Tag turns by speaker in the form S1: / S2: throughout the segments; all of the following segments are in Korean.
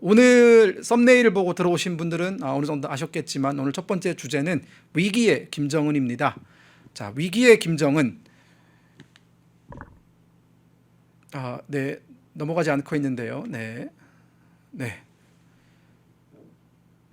S1: 오늘 썸네일을 보고 들어오신 분들은 아, 어느 정도 아셨겠지만 오늘 첫 번째 주제는 위기의 김정은입니다. 자, 위기의 김정은. 아, 네. 넘어가지 않고 있는데요. 네. 네.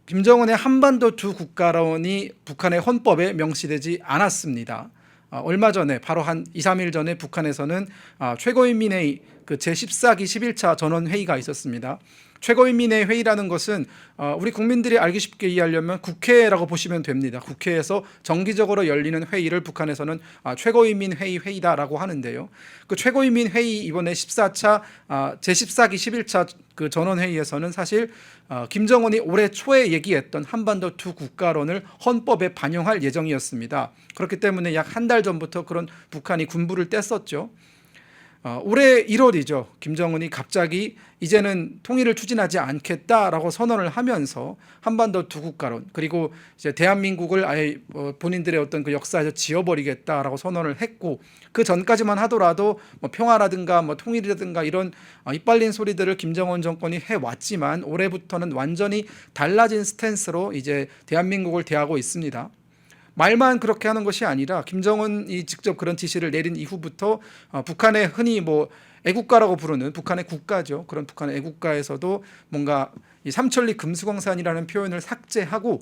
S1: 김정은의 한반도 두 국가론이 북한의 헌법에 명시되지 않았습니다. 아, 얼마 전에 바로 한 2, 3일 전에 북한에서는 아, 최고인민회의 그 제14기 11차 전원 회의가 있었습니다. 최고인민회 회의라는 것은 어, 우리 국민들이 알기 쉽게 이해하려면 국회라고 보시면 됩니다. 국회에서 정기적으로 열리는 회의를 북한에서는 아, 최고인민 회의 회의다라고 하는데요. 그 최고인민 회의 이번에 14차 아, 제14기 11차 그 전원회의에서는 사실 어, 김정은이 올해 초에 얘기했던 한반도 두 국가론을 헌법에 반영할 예정이었습니다. 그렇기 때문에 약 한 달 전부터 그런 북한이 군부를 뗐었죠. 어, 올해 1월이죠. 김정은이 갑자기 이제는 통일을 추진하지 않겠다라고 선언을 하면서 한반도 두 국가론 그리고 이제 대한민국을 아예 어, 본인들의 어떤 그 역사에서 지워버리겠다라고 선언을 했고 그 전까지만 하더라도 뭐 평화라든가 뭐 통일이라든가 이런 어, 이빨린 소리들을 김정은 정권이 해왔지만 올해부터는 완전히 달라진 스탠스로 이제 대한민국을 대하고 있습니다. 말만 그렇게 하는 것이 아니라 김정은이 직접 그런 지시를 내린 이후부터 어, 북한의 흔히 뭐 애국가라고 부르는 북한의 국가죠. 그런 북한의 애국가에서도 뭔가 이 삼천리 금수광산이라는 표현을 삭제하고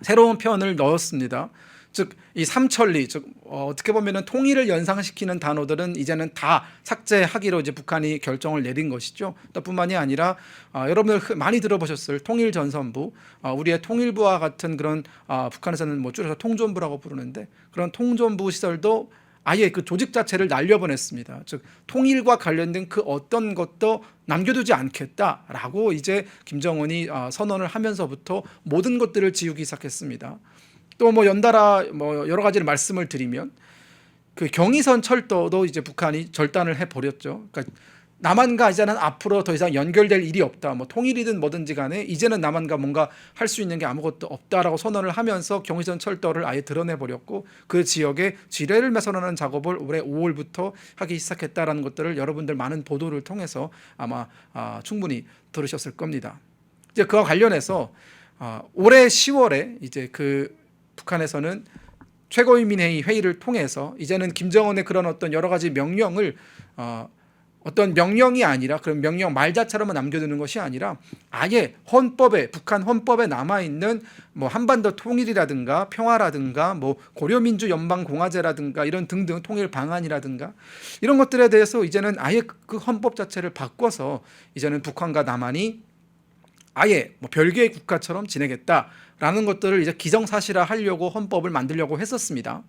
S1: 새로운 표현을 넣었습니다. 즉 이 삼천리 즉 어, 어떻게 보면은 통일을 연상시키는 단어들은 이제는 다 삭제하기로 이제 북한이 결정을 내린 것이죠. 또 뿐만이 아니라 어, 여러분들 흔- 많이 들어보셨을 통일 전선부 어, 우리의 통일부와 같은 그런 어, 북한에서는 뭐 줄여서 통전부라고 부르는데 그런 통전부 시설도 아예 그 조직 자체를 날려보냈습니다. 즉 통일과 관련된 그 어떤 것도 남겨두지 않겠다라고 이제 김정은이 어, 선언을 하면서부터 모든 것들을 지우기 시작했습니다. 또 뭐 연달아 뭐 여러 가지를 말씀을 드리면 그 경의선 철도도 이제 북한이 절단을 해 버렸죠. 그러니까 남한과 이제는 앞으로 더 이상 연결될 일이 없다. 뭐 통일이든 뭐든지 간에 이제는 남한과 뭔가 할 수 있는 게 아무것도 없다라고 선언을 하면서 경의선 철도를 아예 드러내 버렸고 그 지역에 지뢰를 매설하는 작업을 올해 5월부터 하기 시작했다라는 것들을 여러분들 많은 보도를 통해서 아마 아, 충분히 들으셨을 겁니다. 이제 그와 관련해서 아, 올해 10월에 이제 그 북한에서는 최고인민회의 회의를 통해서 이제는 김정은의 그런 어떤 여러 가지 명령을 어, 어떤 명령이 아니라 그런 명령 말 자체로만 남겨두는 것이 아니라 아예 헌법에 북한 헌법에 남아 있는 뭐 한반도 통일이라든가 평화라든가 뭐 고려민주 연방공화제라든가 이런 등등 통일 방안이라든가 이런 것들에 대해서 이제는 아예 그 헌법 자체를 바꿔서 이제는 북한과 남한이 아예 뭐 별개의 국가처럼 지내겠다라는 것들을 이제 기정사실화 하려고 헌법을 만들려고 했었습니다.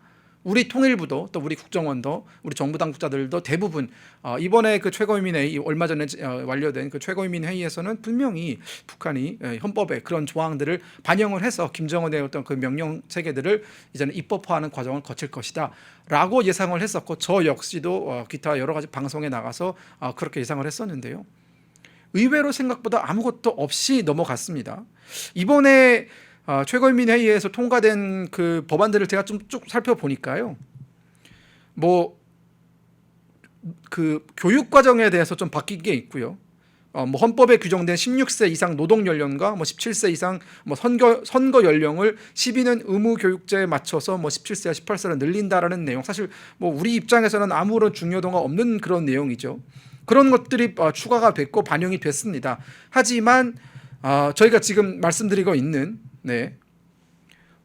S1: 우리 통일부도 또 우리 국정원도 우리 정부 당국자들도 대부분 어, 이번에 그 최고인민회의 얼마 전에 어, 완료된 그 최고인민회의에서는 분명히 북한이 예, 헌법에 그런 조항들을 반영을 해서 김정은의 어떤 그 명령 체계들을 이제는 입법화하는 과정을 거칠 것이다라고 예상을 했었고 저 역시도 어, 기타 여러 가지 방송에 나가서 어, 그렇게 예상을 했었는데요. 의외로 생각보다 아무것도 없이 넘어갔습니다. 이번에 어, 최고인민 회의에서 통과된 그 법안들을 제가 좀 쭉 살펴보니까요. 뭐 그 교육 과정에 대해서 좀 바뀐 게 있고요. 어, 뭐 헌법에 규정된 16세 이상 노동 연령과 뭐 17세 이상 뭐 선거 선거 연령을 시비는 의무 교육제에 맞춰서 뭐 17세와 18세로 늘린다라는 내용. 사실 뭐 우리 입장에서는 아무런 중요도가 없는 그런 내용이죠. 그런 것들이 어, 추가가 됐고 반영이 됐습니다. 하지만 어, 저희가 지금 말씀드리고 있는 네.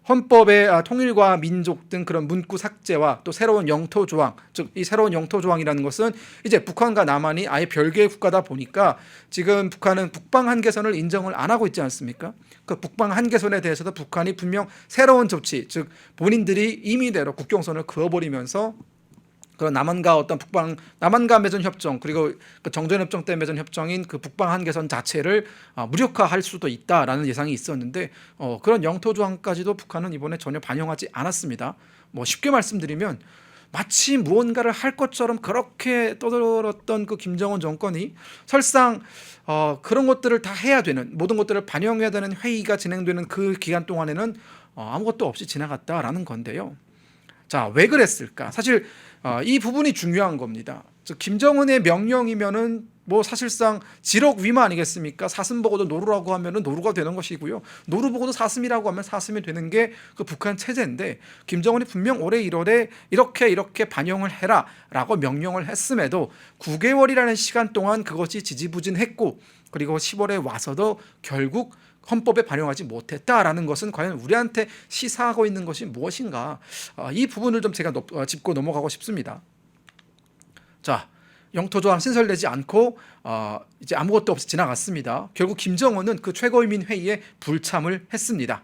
S1: 헌법의 아, 통일과 민족 등 그런 문구 삭제와 또 새로운 영토 조항, 즉 이 새로운 영토 조항이라는 것은 이제 북한과 남한이 아예 별개의 국가다 보니까 지금 북한은 북방 한계선을 인정을 안 하고 있지 않습니까? 그 북방 한계선에 대해서도 북한이 분명 새로운 조치, 즉 본인들이 임의대로 국경선을 그어버리면서 그런 남한과 어떤 북방 남한과 맺은 협정 그리고 그 정전 협정 때 맺은 협정인 그 북방 한계선 자체를 아, 무력화할 수도 있다라는 예상이 있었는데 어, 그런 영토 조항까지도 북한은 이번에 전혀 반영하지 않았습니다. 뭐 쉽게 말씀드리면 마치 무언가를 할 것처럼 그렇게 떠들었던 그 김정은 정권이 설상 어, 그런 것들을 다 해야 되는 모든 것들을 반영해야 되는 회의가 진행되는 그 기간 동안에는 어, 아무것도 없이 지나갔다라는 건데요. 자, 왜 그랬을까? 사실 어, 이 부분이 중요한 겁니다. 즉 김정은의 명령이면은 뭐 사실상 지력 위마 아니겠습니까? 사슴 보고도 노루라고 하면은 노루가 되는 것이고요. 노루 보고도 사슴이라고 하면 사슴이 되는 게 그 북한 체제인데 김정은이 분명 올해 1월에 이렇게 이렇게 반영을 해라라고 명령을 했음에도 9개월이라는 시간 동안 그것이 지지부진했고 그리고 10월에 와서도 결국 헌법에 반영하지 못했다라는 것은 과연 우리한테 시사하고 있는 것이 무엇인가? 아, 이 부분을 좀 제가 높- 어, 짚고 넘어가고 싶습니다. 자, 영토 조항 신설되지 않고 어, 이제 아무것도 없이 지나갔습니다. 결국 김정은은 그 최고인민 회의에 불참을 했습니다.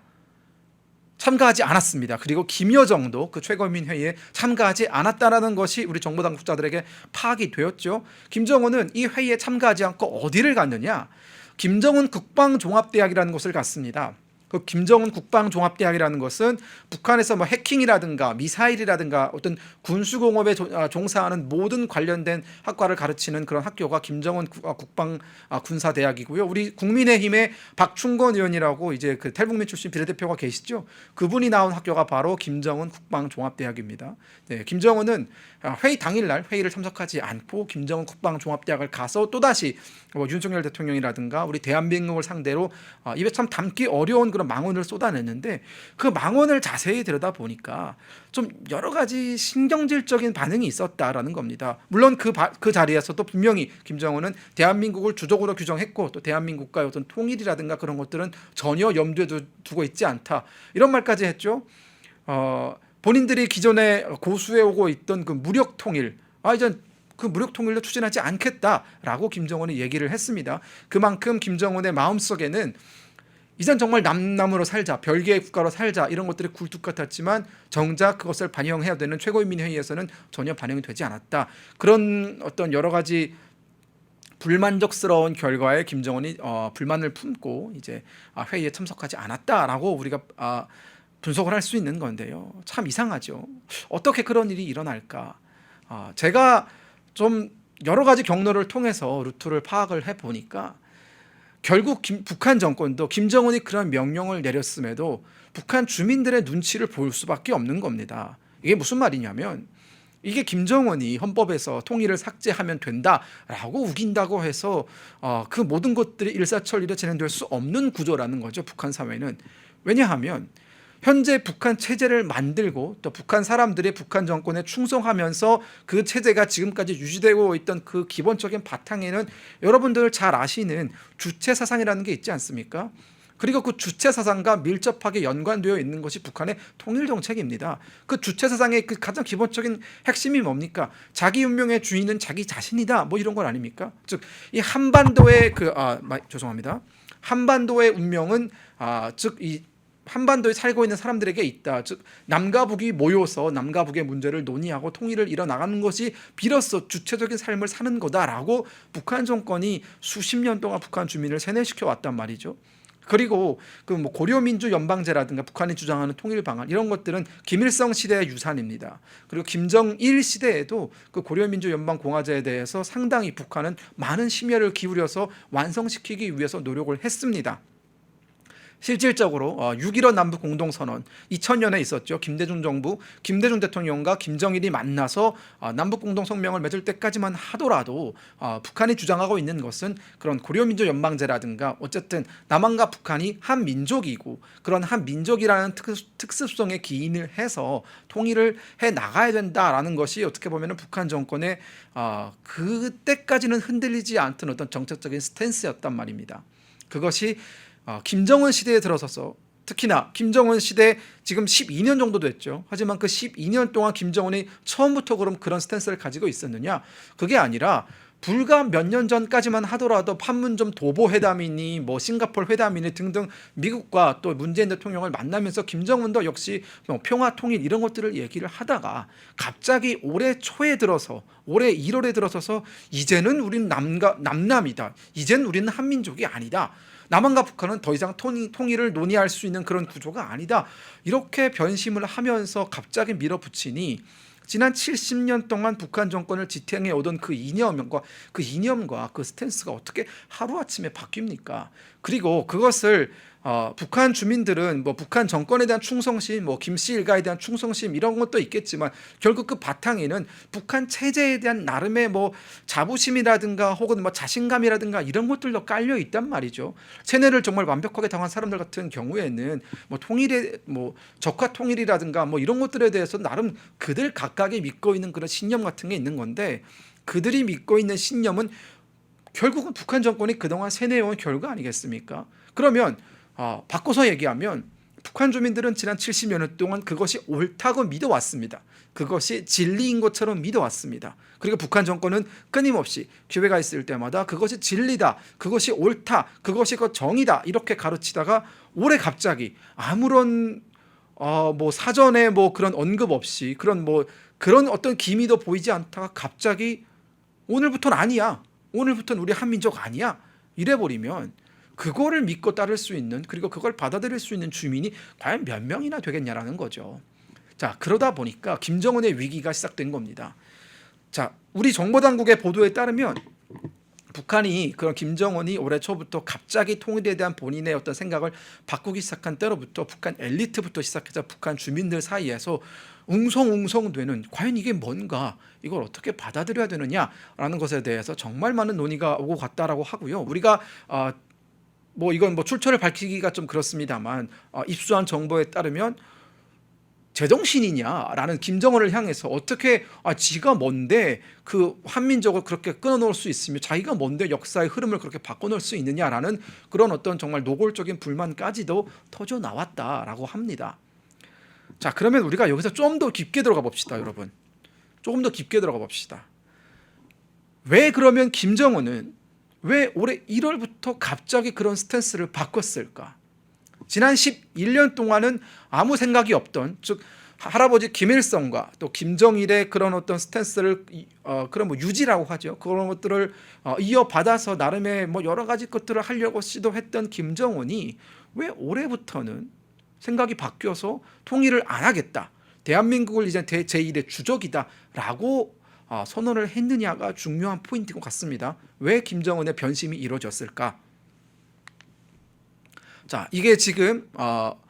S1: 참가하지 않았습니다. 그리고 김여정도 그 최고인민 회의에 참가하지 않았다라는 것이 우리 정보 당국자들에게 파악이 되었죠. 김정은은 이 회의에 참가하지 않고 어디를 갔느냐? 김정은 국방종합대학이라는 곳을 갔습니다. 그 김정은 국방종합대학이라는 것은 북한에서 뭐 해킹이라든가 미사일이라든가 어떤 군수공업에 조- 아, 종사하는 모든 관련된 학과를 가르치는 그런 학교가 김정은 국- 아, 국방 아, 군사대학이고요. 우리 국민의힘의 박충건 의원이라고 이제 그 탈북민 출신 비례대표가 계시죠. 그분이 나온 학교가 바로 김정은 국방종합대학입니다. 네, 김정은은 아, 회의 당일날 회의를 참석하지 않고 김정은 국방종합대학을 가서 또 다시 뭐 윤석열 대통령이라든가 우리 대한민국을 상대로 아, 입에 참 담기 어려운 그런 망언을 쏟아냈는데 그 망언을 자세히 들여다 보니까 좀 여러 가지 신경질적인 반응이 있었다라는 겁니다. 물론 그, 바- 그 자리에서도 분명히 김정은은 대한민국을 주적으로 규정했고 또 대한민국과의 어떤 통일이라든가 그런 것들은 전혀 염두에 두- 두고 있지 않다 이런 말까지 했죠. 어, 본인들이 기존에 고수해 오고 있던 그 무력 통일, 아 이제 그 무력 통일도 추진하지 않겠다라고 김정은이 얘기를 했습니다. 그만큼 김정은의 마음 속에는 이젠 정말 남남으로 살자, 별개의 국가로 살자 이런 것들이 굴뚝 같았지만 정작 그것을 반영해야 되는 최고인민회의에서는 전혀 반영이 되지 않았다. 그런 어떤 여러 가지 불만족스러운 결과에 김정은이 어, 불만을 품고 이제 아, 회의에 참석하지 않았다라고 우리가 아, 분석을 할 수 있는 건데요. 참 이상하죠. 어떻게 그런 일이 일어날까? 아, 제가 좀 여러 가지 경로를 통해서 루트를 파악을 해 보니까 결국 김- 북한 정권도 김정은이 그런 명령을 내렸음에도 북한 주민들의 눈치를 볼 수밖에 없는 겁니다. 이게 무슨 말이냐면 이게 김정은이 헌법에서 통일을 삭제하면 된다라고 우긴다고 해서 어, 그 모든 것들이 일사천리로 진행될 수 없는 구조라는 거죠. 북한 사회는 왜냐하면 현재 북한 체제를 만들고 또 북한 사람들이 북한 정권에 충성하면서 그 체제가 지금까지 유지되고 있던 그 기본적인 바탕에는 여러분들 잘 아시는 주체 사상이라는 게 있지 않습니까? 그리고 그 주체 사상과 밀접하게 연관되어 있는 것이 북한의 통일 정책입니다. 그 주체 사상의 그 가장 기본적인 핵심이 뭡니까? 자기 운명의 주인은 자기 자신이다. 뭐 이런 건 아닙니까? 즉 이 한반도의 그 아, 마, 죄송합니다. 한반도의 운명은 아, 즉이 한반도에 살고 있는 사람들에게 있다. 즉 남과 북이 모여서 남과 북의 문제를 논의하고 통일을 이뤄 나가는 것이 비로소 주체적인 삶을 사는 거다라고 북한 정권이 수십 년 동안 북한 주민을 세뇌시켜 왔단 말이죠. 그리고 그 뭐 고려민주 연방제라든가 북한이 주장하는 통일 방안 이런 것들은 김일성 시대의 유산입니다. 그리고 김정일 시대에도 그 고려민주 연방 공화제에 대해서 상당히 북한은 많은 심혈을 기울여서 완성시키기 위해서 노력을 했습니다. 실질적으로 6.15 남북 공동선언 2000년에 있었죠. 김대중 정부, 김대중 대통령과 김정일이 만나서 어, 남북 공동성명을 맺을 때까지만 하더라도 어, 북한이 주장하고 있는 것은 그런 고려민주 연방제라든가 어쨌든 남한과 북한이 한 민족이고 그런 한 민족이라는 특, 특수성에 기인을 해서 통일을 해 나가야 된다라는 것이 어떻게 보면은 북한 정권의 어, 그때까지는 흔들리지 않던 어떤 정책적인 스탠스였단 말입니다. 그것이 어, 김정은 시대에 들어서서 특히나 김정은 시대 지금 12년 정도 됐죠. 하지만 그 12년 동안 김정은이 처음부터 그럼 그런 스탠스를 가지고 있었느냐? 그게 아니라 불과 몇 년 전까지만 하더라도 판문점 도보 회담이니 뭐 싱가폴 회담이니 등등 미국과 또 문재인 대통령을 만나면서 김정은도 역시 뭐 평화 통일 이런 것들을 얘기를 하다가 갑자기 올해 초에 들어서 올해 1월에 들어서서 이제는 우린 남과 남남이다. 이젠 우리는 한민족이 아니다. 남한과 북한은 더 이상 통일, 통일을 논의할 수 있는 그런 구조가 아니다. 이렇게 변심을 하면서 갑자기 밀어붙이니 지난 70년 동안 북한 정권을 지탱해 오던 그 이념과 그 이념과 그 스탠스가 어떻게 하루 아침에 바뀝니까? 그리고 그것을 어, 북한 주민들은 뭐 북한 정권에 대한 충성심, 뭐 김씨 일가에 대한 충성심 이런 것도 있겠지만 결국 그 바탕에는 북한 체제에 대한 나름의 뭐 자부심이라든가 혹은 뭐 자신감이라든가 이런 것들도 깔려 있단 말이죠. 세뇌를 정말 완벽하게 당한 사람들 같은 경우에는 뭐 통일의 뭐 적화 통일이라든가 뭐 이런 것들에 대해서 나름 그들 각각이 믿고 있는 그런 신념 같은 게 있는 건데 그들이 믿고 있는 신념은 결국은 북한 정권이 그동안 세뇌해온 결과 아니겠습니까? 그러면 아, 바꿔서 얘기하면 북한 주민들은 지난 70여 년 동안 그것이 옳다고 믿어왔습니다. 그것이 진리인 것처럼 믿어왔습니다. 그리고 북한 정권은 끊임없이 기회가 있을 때마다 그것이 진리다, 그것이 옳다, 그것이 그 정이다 이렇게 가르치다가 올해 갑자기 아무런 어, 뭐 사전에 뭐 그런 언급 없이 그런 뭐 그런 어떤 기미도 보이지 않다가 갑자기 오늘부터는 아니야. 오늘부터는 우리 한민족 아니야. 이래 버리면 그거를 믿고 따를 수 있는 그리고 그걸 받아들일 수 있는 주민이 과연 몇 명이나 되겠냐라는 거죠. 자, 그러다 보니까 김정은의 위기가 시작된 겁니다. 자, 우리 정보 당국의 보도에 따르면 북한이 그런 김정은이 올해 초부터 갑자기 통일에 대한 본인의 어떤 생각을 바꾸기 시작한 때로부터 북한 엘리트부터 시작해서 북한 주민들 사이에서 웅성웅성되는 과연 이게 뭔가 이걸 어떻게 받아들여야 되느냐라는 것에 대해서 정말 많은 논의가 오고 갔다라고 하고요. 우리가 어, 뭐 이건 뭐 출처를 밝히기가 좀 그렇습니다만 어, 입수한 정보에 따르면 제정신이냐라는 김정은을 향해서 어떻게 아 지가 뭔데 그 한민족을 그렇게 끊어놓을 수 있으며 자기가 뭔데 역사의 흐름을 그렇게 바꿔놓을 수 있느냐라는 그런 어떤 정말 노골적인 불만까지도 터져 나왔다라고 합니다. 자 그러면 우리가 여기서 좀 더 깊게 들어가 봅시다, 여러분. 조금 더 깊게 들어가 봅시다. 왜 그러면 김정은은 왜 올해 1월부터 갑자기 그런 스탠스를 바꿨을까? 지난 11년 동안은 아무 생각이 없던 즉 할아버지 김일성과 또 김정일의 그런 어떤 스탠스를 이- 어, 그런 뭐 유지라고 하죠. 그런 것들을 어, 이어받아서 나름의 뭐 여러 가지 것들을 하려고 시도했던 김정은이 왜 올해부터는 생각이 바뀌어서 통일을 안 하겠다. 대한민국을 이제 대- 제1의 주적이다라고 어, 선언을 했느냐가 중요한 포인트인 것 같습니다. 왜 김정은의 변심이 이루어졌을까? 자, 이게 지금 어,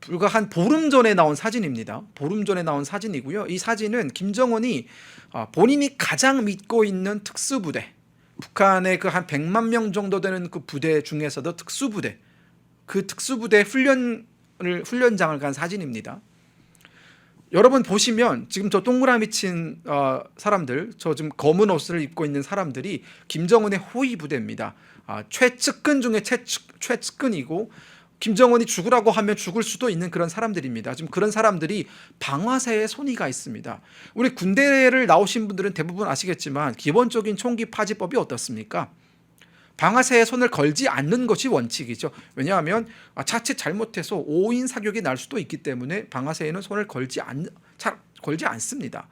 S1: 불과 한 보름 전에 나온 사진입니다. 보름 전에 나온 사진이고요. 이 사진은 김정은이 어, 본인이 가장 믿고 있는 특수부대, 북한의 그 한 100만 명 정도 되는 그 부대 중에서도 특수부대, 그 특수부대 훈련을 훈련장을 간 사진입니다. 여러분 보시면 지금 저 동그라미 친 어, 사람들, 저 지금 검은 옷을 입고 있는 사람들이 김정은의 호위 부대입니다. 아, 최측근 중에 최측, 최측근이고 김정은이 죽으라고 하면 죽을 수도 있는 그런 사람들입니다. 지금 그런 사람들이 방아쇠에 손이 가 있습니다. 우리 군대를 나오신 분들은 대부분 아시겠지만 기본적인 총기 파지법이 어떻습니까? 방아쇠에 손을 걸지 않는 것이 원칙이죠. 왜냐하면 아, 자칫 잘못해서 오인 사격이 날 수도 있기 때문에 방아쇠에는 손을 걸지 않, 잘 걸지 않습니다.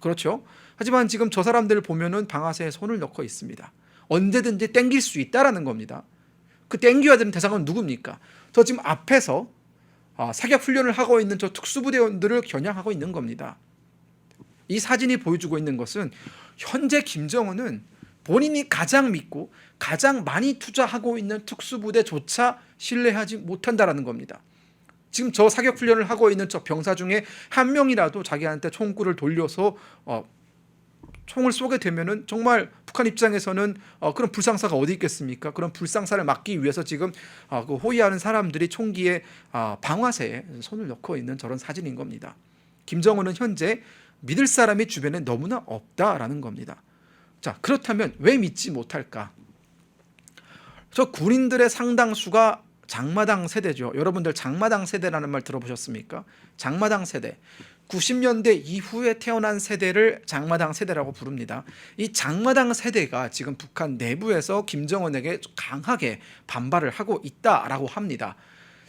S1: 그렇죠? 하지만 지금 저 사람들을 보면은 방아쇠에 손을 넣고 있습니다. 언제든지 땡길 수 있다라는 겁니다. 그 땡겨야 되는 대상은 누굽니까? 저 지금 앞에서 아, 사격 훈련을 하고 있는 저 특수부대원들을 겨냥하고 있는 겁니다. 이 사진이 보여주고 있는 것은 현재 김정은은 본인이 가장 믿고 가장 많이 투자하고 있는 특수부대조차 신뢰하지 못한다라는 겁니다. 지금 저 사격 훈련을 하고 있는 저 병사 중에 한 명이라도 자기한테 총구를 돌려서 어, 총을 쏘게 되면은 정말 북한 입장에서는 어, 그런 불상사가 어디 있겠습니까? 그런 불상사를 막기 위해서 지금 어, 그 호위하는 사람들이 총기에 어, 방아쇠에 손을 넣고 있는 저런 사진인 겁니다. 김정은은 현재 믿을 사람이 주변에 너무나 없다라는 겁니다. 자 그렇다면 왜 믿지 못할까? 저 군인들의 상당수가 장마당 세대죠. 여러분들 장마당 세대라는 말 들어보셨습니까? 장마당 세대. 90년대 이후에 태어난 세대를 장마당 세대라고 부릅니다. 이 장마당 세대가 지금 북한 내부에서 김정은에게 강하게 반발을 하고 있다라고 합니다.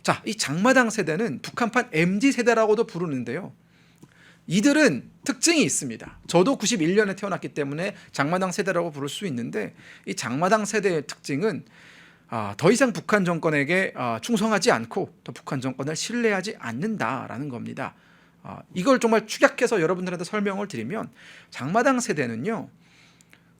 S1: 자, 이 장마당 세대는 북한판 MZ 세대라고도 부르는데요. 이들은 특징이 있습니다. 저도 91년에 태어났기 때문에 장마당 세대라고 부를 수 있는데 이 장마당 세대의 특징은 아, 더 이상 북한 정권에게 아, 충성하지 않고 또 북한 정권을 신뢰하지 않는다라는 겁니다. 아, 이걸 정말 축약해서 여러분들한테 설명을 드리면 장마당 세대는요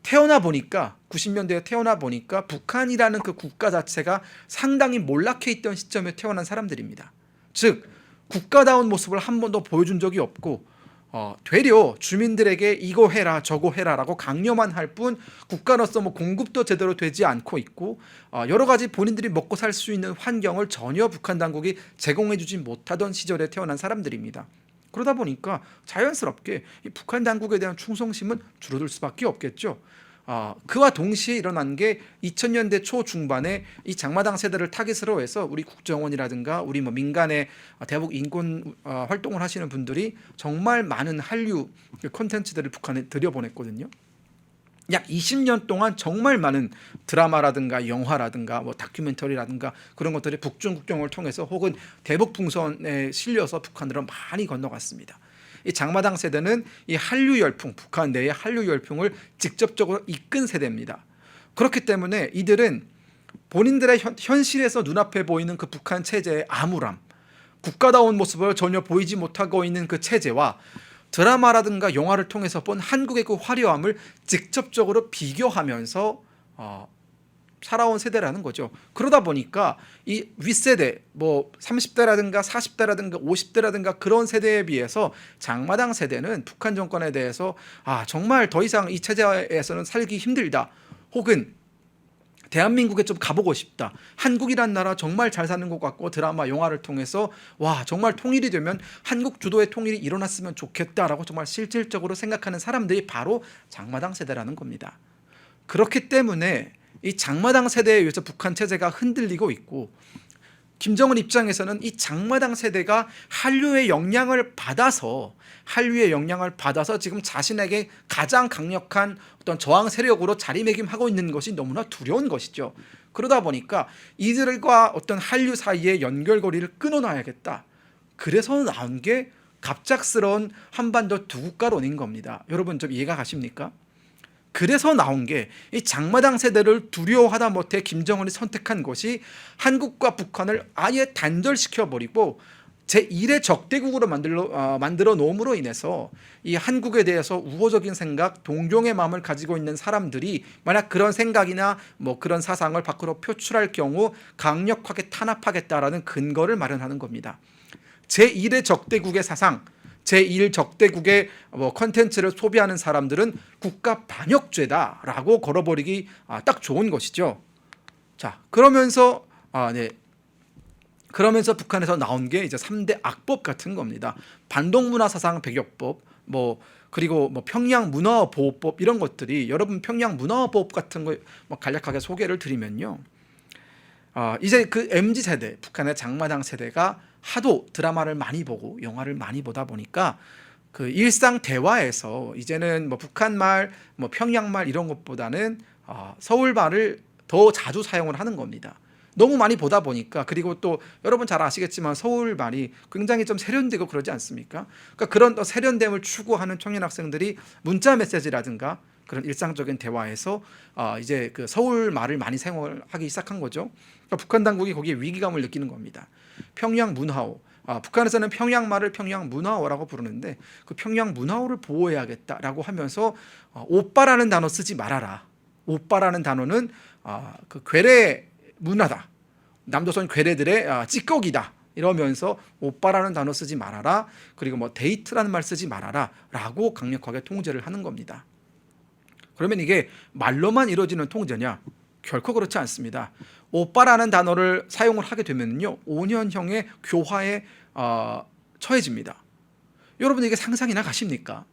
S1: 태어나 보니까 90년대에 태어나 보니까 북한이라는 그 국가 자체가 상당히 몰락해 있던 시점에 태어난 사람들입니다. 즉 국가다운 모습을 한 번도 보여준 적이 없고 어, 되려 주민들에게 이거 해라 저거 해라라고 강요만 할 뿐 국가로서 뭐 공급도 제대로 되지 않고 있고 어, 여러 가지 본인들이 먹고 살 수 있는 환경을 전혀 북한 당국이 제공해주지 못하던 시절에 태어난 사람들입니다. 그러다 보니까 자연스럽게 이 북한 당국에 대한 충성심은 줄어들 수밖에 없겠죠. 아, 그와 동시에 일어난 게 2000년대 초 중반에 이 장마당 세대를 타깃으로 해서 우리 국정원이라든가 우리 뭐 민간의 대북 인권 어, 활동을 하시는 분들이 정말 많은 한류 콘텐츠들을 북한에 들여보냈거든요. 약 20년 동안 정말 많은 드라마라든가 영화라든가 뭐 다큐멘터리라든가 그런 것들이 북중 국경을 통해서 혹은 대북 풍선에 실려서 북한으로 많이 건너갔습니다. 이 장마당 세대는 이 한류 열풍, 북한 내의 한류 열풍을 직접적으로 이끈 세대입니다. 그렇기 때문에 이들은 본인들의 현, 현실에서 눈앞에 보이는 그 북한 체제의 암울함, 국가다운 모습을 전혀 보이지 못하고 있는 그 체제와 드라마라든가 영화를 통해서 본 한국의 그 화려함을 직접적으로 비교하면서 어, 살아온 세대라는 거죠. 그러다 보니까 이 윗세대 뭐 30대라든가 40대라든가 50대라든가 그런 세대에 비해서 장마당 세대는 북한 정권에 대해서 아 정말 더 이상 이 체제에서는 살기 힘들다. 혹은 대한민국에 좀 가보고 싶다. 한국이란 나라 정말 잘 사는 것 같고 드라마, 영화를 통해서 와 정말 통일이 되면 한국 주도의 통일이 일어났으면 좋겠다라고 정말 실질적으로 생각하는 사람들이 바로 장마당 세대라는 겁니다. 그렇기 때문에 이 장마당 세대에 의해서 북한 체제가 흔들리고 있고 김정은 입장에서는 이 장마당 세대가 한류의 영향을 받아서 한류의 영향을 받아서 지금 자신에게 가장 강력한 어떤 저항 세력으로 자리매김하고 있는 것이 너무나 두려운 것이죠. 그러다 보니까 이들과 어떤 한류 사이의 연결고리를 끊어놔야겠다. 그래서 나온 게 갑작스러운 한반도 두 국가론인 겁니다. 여러분 좀 이해가 가십니까? 그래서 나온 게 이 장마당 세대를 두려워하다 못해 김정은이 선택한 것이 한국과 북한을 아예 단절시켜 버리고 제 1의 적대국으로 만들어 어, 만들어 놓음으로 인해서 이 한국에 대해서 우호적인 생각, 동경의 마음을 가지고 있는 사람들이 만약 그런 생각이나 뭐 그런 사상을 밖으로 표출할 경우 강력하게 탄압하겠다라는 근거를 마련하는 겁니다. 제 1의 적대국의 사상, 제1 적대국의 뭐 컨텐츠를 소비하는 사람들은 국가 반역죄다라고 걸어버리기 아, 딱 좋은 것이죠. 자, 그러면서 아, 네. 그러면서 북한에서 나온 게 이제 3대 악법 같은 겁니다. 반동문화 사상 배격법 뭐 그리고 뭐 평양 문화 보호법 이런 것들이 여러분 평양 문화 보호법 같은 거뭐 간략하게 소개를 드리면요. 아, 이제 그 MZ 세대, 북한의 장마당 세대가 하도 드라마를 많이 보고 영화를 많이 보다 보니까 그 일상 대화에서 이제는 뭐 북한 말, 뭐 평양 말 이런 것보다는 어, 서울 말을 더 자주 사용을 하는 겁니다. 너무 많이 보다 보니까 그리고 또 여러분 잘 아시겠지만 서울 말이 굉장히 좀 세련되고 그러지 않습니까? 그러니까 그런 또 세련됨을 추구하는 청년 학생들이 문자 메시지라든가 그런 일상적인 대화에서 어, 이제 그 서울 말을 많이 사용을 하기 시작한 거죠. 그러니까 북한 당국이 거기에 위기감을 느끼는 겁니다. 평양 문화호. 아, 북한에서는 평양 말을 평양 문화호라고 부르는데 그 평양 문화호를 보호해야겠다라고 하면서 어, 오빠라는 단어 쓰지 말아라. 오빠라는 단어는 아, 그 괴뢰 문화다. 남조선 괴뢰들의 아, 찌꺼기다. 이러면서 오빠라는 단어 쓰지 말아라. 그리고 뭐 데이트라는 말 쓰지 말아라라고 강력하게 통제를 하는 겁니다. 그러면 이게 말로만 이루어지는 통제냐? 결코 그렇지 않습니다. 오빠라는 단어를 사용을 하게 되면요, 5년형의 교화에 어, 처해집니다. 여러분 이게 상상이나 가십니까?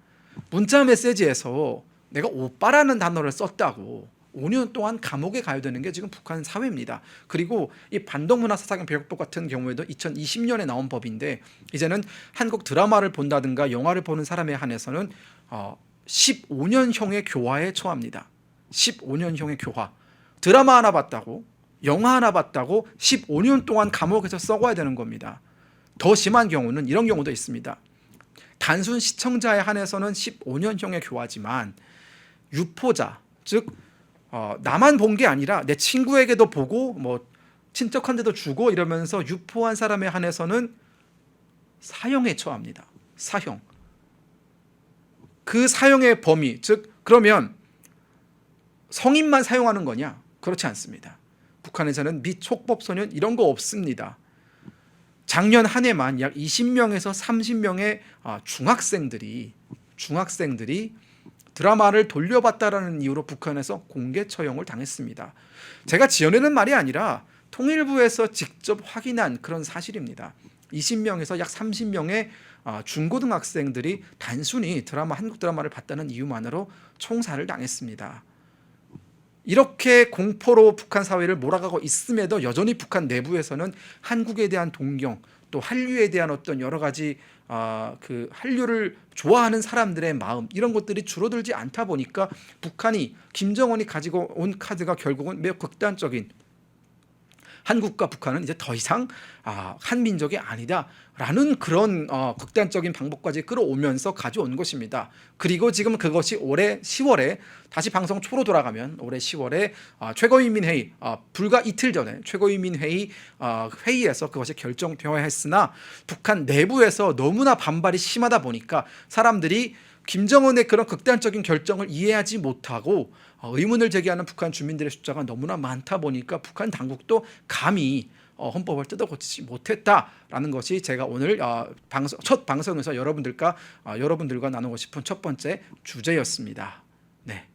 S1: 문자 메시지에서 내가 오빠라는 단어를 썼다고 5년 동안 감옥에 가야 되는 게 지금 북한 사회입니다. 그리고 이 반동문화 사상 배역법 같은 경우에도 2020년에 나온 법인데 이제는 한국 드라마를 본다든가 영화를 보는 사람에 한해서는 어, 15년형의 교화에 처합니다. 15년형의 교화. 드라마 하나 봤다고 영화 하나 봤다고 15년 동안 감옥에서 썩어야 되는 겁니다. 더 심한 경우는 이런 경우도 있습니다. 단순 시청자에 한해서는 15년형의 교화지만 유포자 즉 어, 나만 본 게 아니라 내 친구에게도 보고 뭐 친척한테도 주고 이러면서 유포한 사람에 한해서는 사형에 처합니다. 사형. 그 사형의 범위 즉 그러면 성인만 사용하는 거냐? 그렇지 않습니다. 북한에서는 미촉법 소년 이런 거 없습니다. 작년 한 해만 약 20명에서 30명의 아, 중학생들이 중학생들이 드라마를 돌려봤다라는 이유로 북한에서 공개 처형을 당했습니다. 제가 지어내는 말이 아니라 통일부에서 직접 확인한 그런 사실입니다. 20명에서 약 30명의 아, 중고등학생들이 단순히 드라마 한국 드라마를 봤다는 이유만으로 총살을 당했습니다. 이렇게 공포로 북한 사회를 몰아가고 있음에도 여전히 북한 내부에서는 한국에 대한 동경 또 한류에 대한 어떤 여러 가지 아, 그 한류를 좋아하는 사람들의 마음 이런 것들이 줄어들지 않다 보니까 북한이 김정은이 가지고 온 카드가 결국은 매우 극단적인 한국과 북한은 이제 더 이상 아, 한 민족이 아니다라는 그런 어, 극단적인 방법까지 끌어오면서 가져온 것입니다. 그리고 지금 그것이 올해 10월에 다시 방송 초로 돌아가면 올해 10월에 아, 최고인민회의 아, 불과 이틀 전에 최고인민회의 아, 회의에서 그것이 결정되어야 했으나 북한 내부에서 너무나 반발이 심하다 보니까 사람들이 김정은의 그런 극단적인 결정을 이해하지 못하고 어, 의문을 제기하는 북한 주민들의 숫자가 너무나 많다 보니까 북한 당국도 감히 어, 헌법을 뜯어고치지 못했다라는 것이 제가 오늘 어, 방송 첫 방송에서 여러분들과 어, 여러분들과 나누고 싶은 첫 번째 주제였습니다. 네.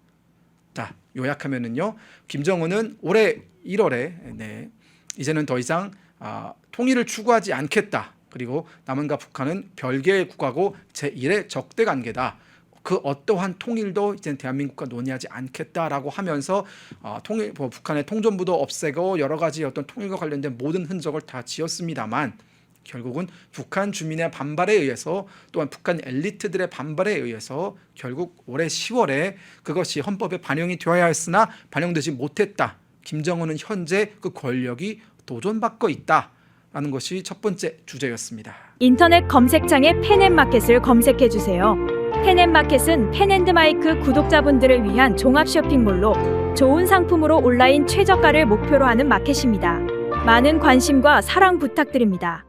S1: 자 요약하면은요 김정은은 올해 1월에 네, 이제는 더 이상 아, 통일을 추구하지 않겠다. 그리고 남한과 북한은 별개의 국가고 제1의 적대 관계다. 그 어떠한 통일도 이제 대한민국과 논의하지 않겠다라고 하면서 어, 통일 뭐 북한의 통전부도 없애고 여러 가지 어떤 통일과 관련된 모든 흔적을 다 지었습니다만 결국은 북한 주민의 반발에 의해서 또한 북한 엘리트들의 반발에 의해서 결국 올해 10월에 그것이 헌법에 반영이 되어야 했으나 반영되지 못했다. 김정은은 현재 그 권력이 도전받고 있다 라는 것이 첫 번째 주제였습니다.
S2: 인터넷 검색창에 펜앤마켓을 검색해 주세요. 펜앤마켓은 펜앤드마이크 구독자분들을 위한 종합 쇼핑몰로 좋은 상품으로 온라인 최저가를 목표로 하는 마켓입니다. 많은 관심과 사랑 부탁드립니다.